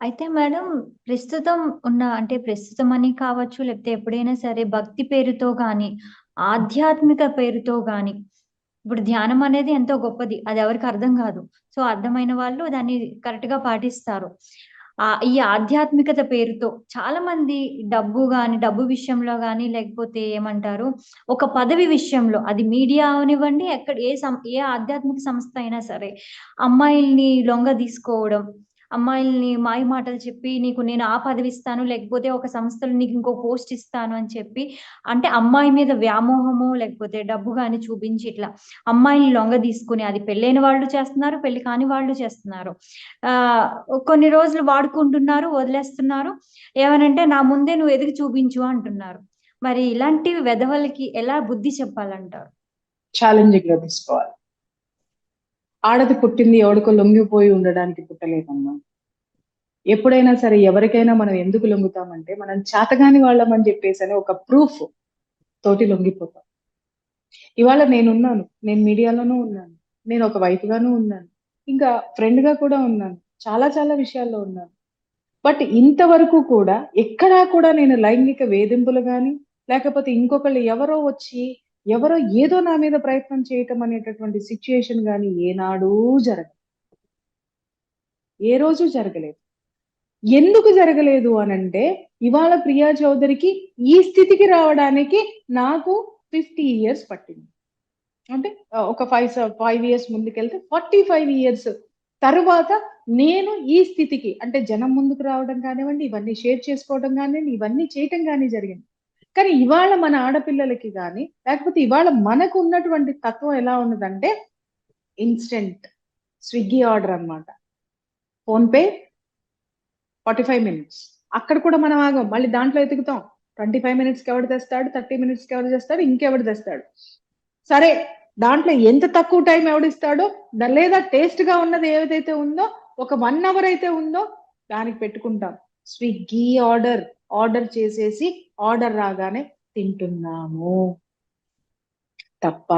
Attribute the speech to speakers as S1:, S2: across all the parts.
S1: అయితే మేడం ప్రస్తుతం ఉన్న అంటే ప్రస్తుతం అని కావచ్చు, లేకపోతే ఎప్పుడైనా సరే భక్తి పేరుతో గాని, ఆధ్యాత్మిక పేరుతో గాని, ఇప్పుడు ధ్యానం అనేది ఎంతో గొప్పది. అది ఎవరికి అర్థం కాదు సో, అర్థమైన వాళ్ళు దాన్ని కరెక్ట్గా పాటిస్తారు. ఆ ఈ ఆధ్యాత్మికత పేరుతో చాలా మంది డబ్బు గాని, డబ్బు విషయంలో గాని, లేకపోతే ఏమంటారు, ఒక పదవి విషయంలో అది మీడియా అవనివ్వండి, ఎక్కడ ఏ సం ఏ ఆధ్యాత్మిక సంస్థ అయినా సరే, అమ్మాయిల్ని లొంగ తీసుకోవడం, అమ్మాయిల్ని మాయ మాటలు చెప్పి, నీకు నేను ఆ పదవిస్తాను, లేకపోతే ఒక సంస్థలో నీకు ఇంకో పోస్ట్ ఇస్తాను అని చెప్పి, అంటే అమ్మాయి మీద వ్యామోహము లేకపోతే డబ్బు కానీ చూపించి ఇట్లా అమ్మాయిని లొంగ తీసుకొని, అది పెళ్ళైన వాళ్ళు చేస్తున్నారు, పెళ్ళి కాని వాళ్ళు చేస్తున్నారు. ఆ కొన్ని రోజులు వాడుకుంటున్నారు, వదిలేస్తున్నారు. ఏమనంటే, "నా ముందే నువ్వు ఎదిగి చూపించు" అంటున్నారు. మరి ఇలాంటి వెధవలకి ఎలా బుద్ధి చెప్పాలంటారు?
S2: ఛాలెంజింగ్‌గా తీసుకోవాలి. ఆడది పుట్టింది ఎవడికో లొంగిపోయి ఉండడానికి పుట్టలేదమ్మా. ఎప్పుడైనా సరే ఎవరికైనా మనం ఎందుకు లొంగుతామంటే, మనం చేతగాని వాళ్ళం అని చెప్పేసి అని ఒక ప్రూఫ్ తోటి లొంగిపోతాం. ఇవాళ నేనున్నాను. నేను మీడియాలోనూ ఉన్నాను. నేను ఒక వైఫ్‌గాను ఉన్నాను. ఇంకా ఫ్రెండ్‌గా కూడా ఉన్నాను. చాలా చాలా విషయాల్లో ఉన్నాను. బట్ ఇంతవరకు కూడా ఎక్కడా కూడా నేను లైంగిక వేధింపులు కానీ లేకపోతే ఇంకొకళ్ళు ఎవరో వచ్చి, ఎవరో ఏదో నా మీద ప్రయత్నం చేయటం అనేటటువంటి సిచ్యుయేషన్ కానీ ఏనాడూ జరగలేదు. ఏ రోజు జరగలేదు. ఎందుకు జరగలేదు అనంటే, ఇవాళ ప్రియా చౌదరికి ఈ స్థితికి రావడానికి నాకు 50 ఇయర్స్ పట్టింది. అంటే ఒక ఫైవ్ ఫైవ్ ఇయర్స్ ముందుకెళ్తే 45 ఇయర్స్ తర్వాత నేను ఈ స్థితికి అంటే జనం ముందుకు రావడం కానివ్వండి, ఇవన్నీ షేర్ చేసుకోవడం కానివ్వండి, ఇవన్నీ చేయటం కానీ జరిగింది. కానీ ఇవాళ మన ఆడపిల్లలకి కానీ లేకపోతే ఇవాళ మనకు ఉన్నటువంటి తత్వం ఎలా ఉన్నదంటే, ఇన్‌స్టంట్ స్విగ్గీ ఆర్డర్ అన్నమాట. ఫోన్‌పే 45 మినిట్స్. అక్కడ కూడా మనం ఆగం. మళ్ళీ దాంట్లో ఎతుకుతాం. 25 మినిట్స్‌కి ఎవరు తెస్తాడు, 30 మినిట్స్‌కి ఎవరు తెస్తాడు, ఇంకెవడు తెస్తాడు. సరే దాంట్లో ఎంత తక్కువ టైం ఎవడిస్తాడో, లేదా టేస్ట్‌గా ఉన్నది ఏదైతే ఉందో, ఒక వన్ అవర్ అయితే ఉందో దానికి పెట్టుకుంటాం. స్విగ్గీ ఆర్డర్, ఆర్డర్ చేసేసి ఆర్డర్ రాగానే తింటున్నాము. తప్ప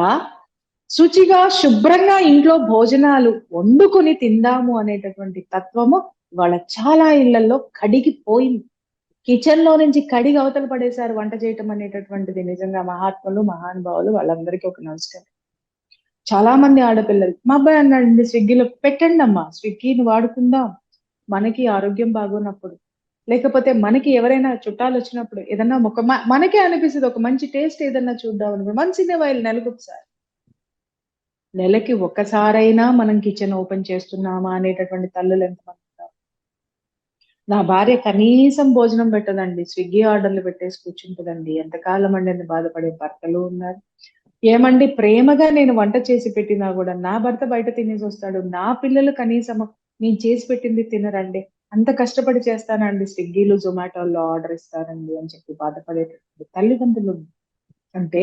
S2: శుచిగా, శుభ్రంగా ఇంట్లో భోజనాలు వండుకొని తిందాము అనేటటువంటి తత్వము వాళ్ళ చాలా ఇళ్ళలో కడిగిపోయింది. కిచెన్‌లో నుంచి కడిగి అవతల పడేశారు వంట చేయటం అనేటటువంటిది నిజంగా మహాత్ములు, మహానుభావులు వాళ్ళందరికీ ఒక నమస్కారం. చాలా మంది ఆడపిల్లలు మా అబ్బాయి అన్నాడండి స్విగ్గీలో పెట్టండమ్మా స్విగ్గీని వాడుకుందాం. మనకి ఆరోగ్యం బాగున్నప్పుడు లేకపోతే మనకి ఎవరైనా చుట్టాలు వచ్చినప్పుడు ఏదన్నా ఒక మనకే అనిపిస్తుంది ఒక మంచి టేస్ట్ ఏదన్నా చూద్దాం అనుకో వన్స్ ఇన్ ఎ వైల్ నెలకొకసారి. నెలకి ఒక్కసారైనా మనం కిచెన్ ఓపెన్ చేస్తున్నామా అనేటటువంటి తల్లులు ఎంతమంది నా భార్య కనీసం భోజనం పెట్టదండి. స్విగ్గీ ఆర్డర్‌లు పెట్టేసి కూర్చుంటుందండి ఎంతకాలం అండి అని బాధపడే భర్తలు ఉన్నారు. ఏమండి ప్రేమగా నేను వంట చేసి పెట్టినా కూడా నా భర్త బయట తినేసి వస్తాడు నా పిల్లలు కనీసం నేను చేసి పెట్టింది తినరండి. అంత కష్టపడి చేస్తానండి స్విగ్గీలు జొమాటోల్లో ఆర్డర్ ఇస్తానండి అని చెప్పి బాధపడేటటువంటి తల్లిదండ్రులు. అంటే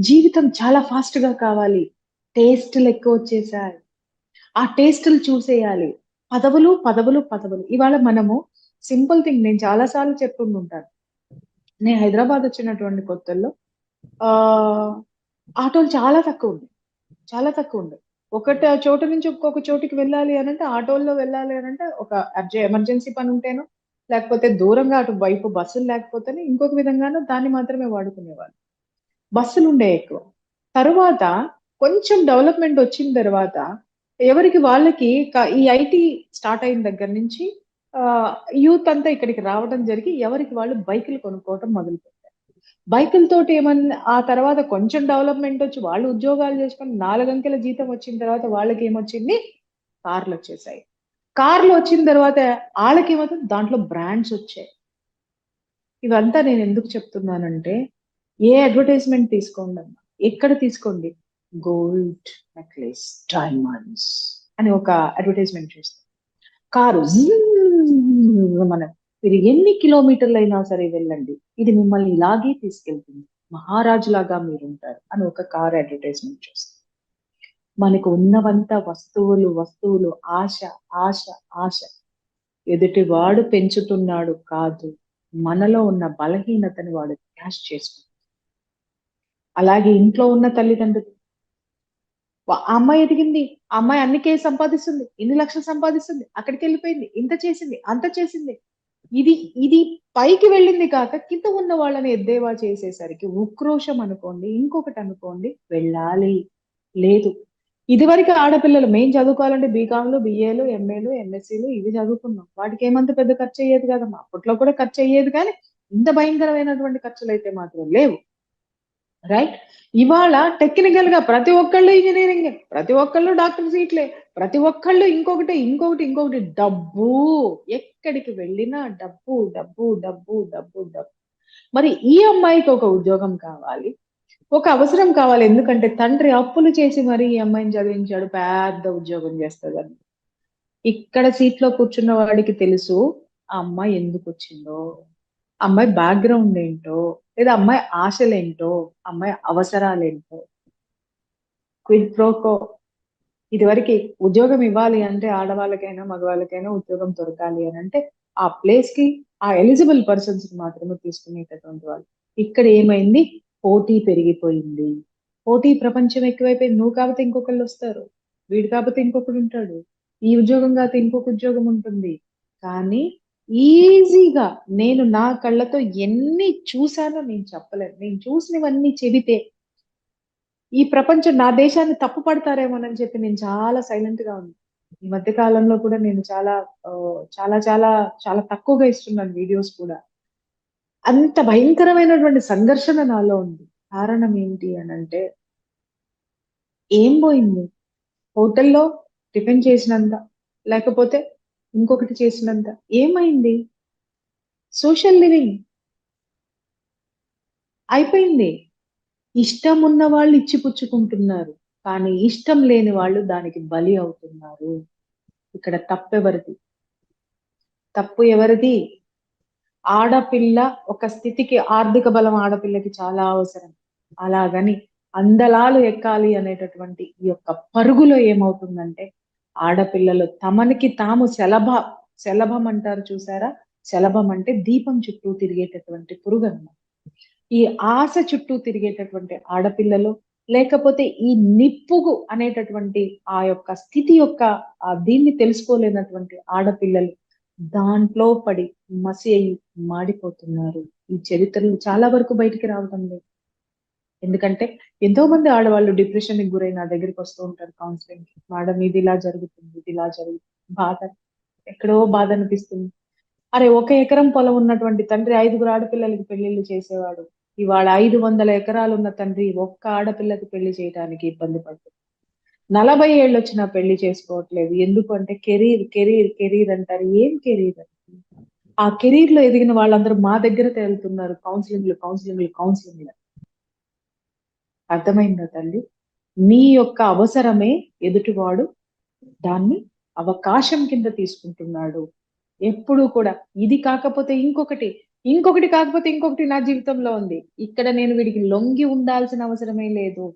S2: జీవితం చాలా ఫాస్ట్గా కావాలి. టేస్ట్‌లు ఎక్కువొచ్చేసాయి. ఆ టేస్ట్‌లు చూసేయాలి. పదవులు, పదవులు, పదవులు. ఇవాళ మనము సింపుల్ థింగ్ నేను చాలా సార్లు చెప్పుకుంటుంటాను. నేను హైదరాబాద్ వచ్చినటువంటి కొత్తల్లో ఆ ఆటోలు చాలా తక్కువ తక్కువుండేయి. చాలా తక్కువ తక్కువుండేయి. ఒకట చోటు నుంచి ఇంకొక చోటికి వెళ్ళాలి అనంటే ఆటోల్లో వెళ్ళాలి అంటే ఒక అర్జె ఎమర్జెన్సీ పని ఉంటేనో లేకపోతే దూరంగా అటు వైపు బస్సులు లేకపోతేనే ఇంకొక విధంగానూ దాన్ని మాత్రమే వాడుకునేవాళ్ళు. బస్సులుండేయి ఎక్కువ. తర్వాత కొంచెం డెవలప్‌మెంట్ వచ్చిన తర్వాత ఎవరికి వాళ్ళకి ఈ ఐటీ స్టార్ట్ అయిన దగ్గర నుంచి యూత్ అంతా ఇక్కడికి రావడం జరిగి ఎవరికి వాళ్ళు బైకులు కొనుక్కోవటం మొదలుపెట్టారు. బైకులతోటి ఏమన్నా ఆ తర్వాత కొంచెం డెవలప్‌మెంట్ వచ్చి వాళ్ళు ఉద్యోగాలు చేసుకొని 4 అంకెల జీతం వచ్చిన తర్వాత వాళ్ళకి ఏమొచ్చింది కార్‌లు వచ్చేసాయి కార్లు వచ్చిన తర్వాత వాళ్ళకి ఏమవుతుంది దాంట్లో బ్రాండ్స్ వచ్చాయి. ఇవంతా నేను ఎందుకు చెప్తున్నానంటే, ఏ అడ్వర్టైజ్‌మెంట్ తీసుకోండి అమ్మా ఎక్కడ తీసుకోండి. గోల్డ్ నెక్లెస్, డైమండ్స్ అని ఒక అడ్వర్టైజ్‌మెంట్ చూస్తాం. కారు మనం మీరు ఎన్ని కిలోమీటర్లైనా సరే వెళ్ళండి. ఇది మిమ్మల్ని ఇలాగే తీసుకెళ్తుంది. మహారాజులాగా మీరుంటారు అని ఒక కార్ అడ్వర్టైజ్‌మెంట్ చూస్తాం. మనకు ఉన్నవంతా వస్తువులు, వస్తువులు ఆశ, ఆశ, ఆశ. ఎదుటివాడు పెంచుతున్నాడు కాదు. మనలో ఉన్న బలహీనతని వాడు క్యాష్ చేసుకుంటాడు అలాగే ఇంట్లో ఉన్న తల్లిదండ్రులు. అమ్మాయి ఎదిగింది అమ్మాయి అన్ని కేసు సంపాదిస్తుంది ఇన్ని లక్షలు సంపాదిస్తుంది అక్కడికి వెళ్ళిపోయింది ఇంత చేసింది అంత చేసింది ఇది ఇది పైకి వెళ్ళింది కాక కింద ఉన్న వాళ్ళని ఎద్దేవా చేసేసరికి ఉక్రోషం అనుకోండి ఇంకొకటి అనుకోండి వెళ్ళాలి. లేదు. ఇదివరకు ఆడపిల్లలు మెయిన్ చదువుకోవాలంటే బీకాంలు బిఏలు ఎంఏలు ఎంఎస్సీలు ఇవి చదువుకున్నాం. వాటికి ఏమంత పెద్ద ఖర్చు అయ్యేది కదమ్మా. అప్పట్లో కూడా ఖర్చు అయ్యేది కానీ ఇంత భయంకరమైనటువంటి ఖర్చులు అయితే మాత్రం లేవు. రైట్ ఇవాళ టెక్నికల్గా ప్రతి ఒక్కళ్ళు ఇంజనీరింగ్ ప్రతి ఒక్కళ్ళు డాక్టర్ సీట్లే ప్రతి ఒక్కళ్ళు ఇంకొకటి ఇంకొకటి ఇంకొకటి డబ్బు. ఎక్కడికి వెళ్ళినా డబ్బు డబ్బు డబ్బు డబ్బు డబ్బు. మరి ఈ అమ్మాయికి ఒక ఉద్యోగం కావాలి. ఒక అవసరం కావాలి. ఎందుకంటే తండ్రి అప్పులు చేసి మరి ఈ అమ్మాయిని చదివించాడు పెద్ద ఉద్యోగం చేస్తుందని. ఇక్కడ సీట్లో కూర్చున్న వాడికి తెలుసు ఆ అమ్మాయి ఎందుకు వచ్చిందో. అమ్మాయి బ్యాక్గ్రౌండ్ ఏంటో లేదా అమ్మాయి ఆశలేంటో అమ్మాయి అవసరాలేంటో క్విడ్ ప్రోకో ఇదివరకు ఉద్యోగం ఇవ్వాలి అంటే ఆడవాళ్ళకైనా మగవాళ్ళకైనా ఉద్యోగం దొరకాలి అని అంటే ఆ ప్లేస్కి ఆ ఎలిజిబుల్ పర్సన్స్కి మాత్రమే తీసుకునేటటువంటి వాళ్ళు. ఇక్కడ ఏమైంది? పోటీ పెరిగిపోయింది. పోటీ ప్రపంచం ఎక్కువైపోయింది. నువ్వు కాకపోతే ఇంకొకళ్ళు వస్తారు. వీడు కాకపోతే ఇంకొకడు ఉంటాడు. ఈ ఉద్యోగం కాకపోతే ఇంకొక ఉద్యోగం ఉంటుంది. కానీ ఈజీగా నేను నా కళ్ళతో ఎన్ని చూసానో నేను చెప్పలేను. నేను చూసినవన్నీ చెబితే ఈ ప్రపంచం నా దేశాన్ని తప్పు పడతారేమోనని చెప్పి నేను చాలా సైలెంట్గా ఉంది ఈ మధ్య కాలంలో కూడా నేను చాలా చాలా చాలా చాలా తక్కువగా ఇస్తున్నాను వీడియోస్ కూడా. అంత భయంకరమైనటువంటి సంఘర్షణ నాలో ఉంది. కారణం ఏంటి అని అంటే ఏం పోయింది? హోటల్లో టిఫిన్ చేసినంత లేకపోతే ఇంకొకటి చేసినంత. ఏమైంది? Social living. అయిపోయింది. ఇష్టం ఉన్న వాళ్ళు ఇచ్చిపుచ్చుకుంటున్నారు కానీ ఇష్టం లేని వాళ్ళు దానికి బలి అవుతున్నారు. ఇక్కడ తప్పు ఎవరిది తప్పు ఎవరిది? ఆడపిల్ల ఒక స్థితికి ఆర్థిక బలం ఆడపిల్లకి చాలా అవసరం. అలాగని అందలాలు ఎక్కాలి అనేటటువంటి ఈ యొక్క పరుగులో ఏమవుతుందంటే ఆడపిల్లలు తమనికి తాము శలభ శలభం అంటారు చూసారా? శలభం అంటే దీపం చుట్టూ తిరిగేటటువంటి పురుగు అన్నమాట. ఈ ఆశ చుట్టూ తిరిగేటటువంటి ఆడపిల్లలు లేకపోతే ఈ నిప్పుగు అనేటటువంటి ఆ యొక్క స్థితి యొక్క ఆ దీన్ని తెలుసుకోలేనటువంటి ఆడపిల్లలు దాంట్లో పడి మసి అయి మాడిపోతున్నారు. ఈ చరిత్రలు చాలా వరకు బయటికి రావడం లేదు. ఎందుకంటే ఎంతో మంది ఆడవాళ్ళు డిప్రెషన్కి గురై నా దగ్గరికి వస్తూ ఉంటారు కౌన్సిలింగ్ మేడం ఇది ఇలా జరుగుతుంది ఇది ఇలా జరుగుతుంది బాధ ఎక్కడో బాధ అనిపిస్తుంది. అరే ఒక ఎకరం పొలం ఉన్నటువంటి తండ్రి ఐదుగురు ఆడపిల్లలకి పెళ్ళిళ్ళు చేసేవాడు. ఇవాళ ఐదు వందల ఎకరాలు ఉన్న తండ్రి ఒక్క ఆడపిల్లకి పెళ్ళి చేయడానికి ఇబ్బంది పడుతుంది. నలభై ఏళ్ళు వచ్చినా పెళ్ళి చేసుకోవట్లేదు. ఎందుకు అంటే కెరీర్ కెరీర్ కెరీర్ అంటారు. ఏం కెరీర్ ఆ కెరీర్లో ఎదిగిన వాళ్ళందరూ మా దగ్గర తేలుతున్నారు. కౌన్సిలింగ్లు కౌన్సిలింగ్లు కౌన్సిలింగ్లు అర్థమైందా తల్లి? నీ యొక్క అవసరమే ఎదుటివాడు దాన్ని అవకాశం కింద తీసుకుంటున్నాడు. ఎప్పుడు కూడా ఇది కాకపోతే ఇంకొకటి ఇంకొకటి కాకపోతే ఇంకొకటి నా జీవితంలో ఉంది. ఇక్కడ నేను వీడికి లొంగి ఉండాల్సిన అవసరమే లేదు.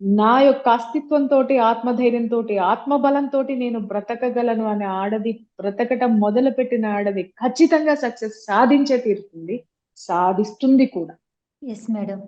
S2: నా యొక్క అస్తిత్వంతో ఆత్మధైర్యంతో ఆత్మబలంతో నేను బ్రతకగలను అనే ఆడది బ్రతకటం మొదలు పెట్టిన ఆడది ఖచ్చితంగా సక్సెస్ సాధించే తీరుతుంది సాధిస్తుంది కూడా.
S1: Yes madam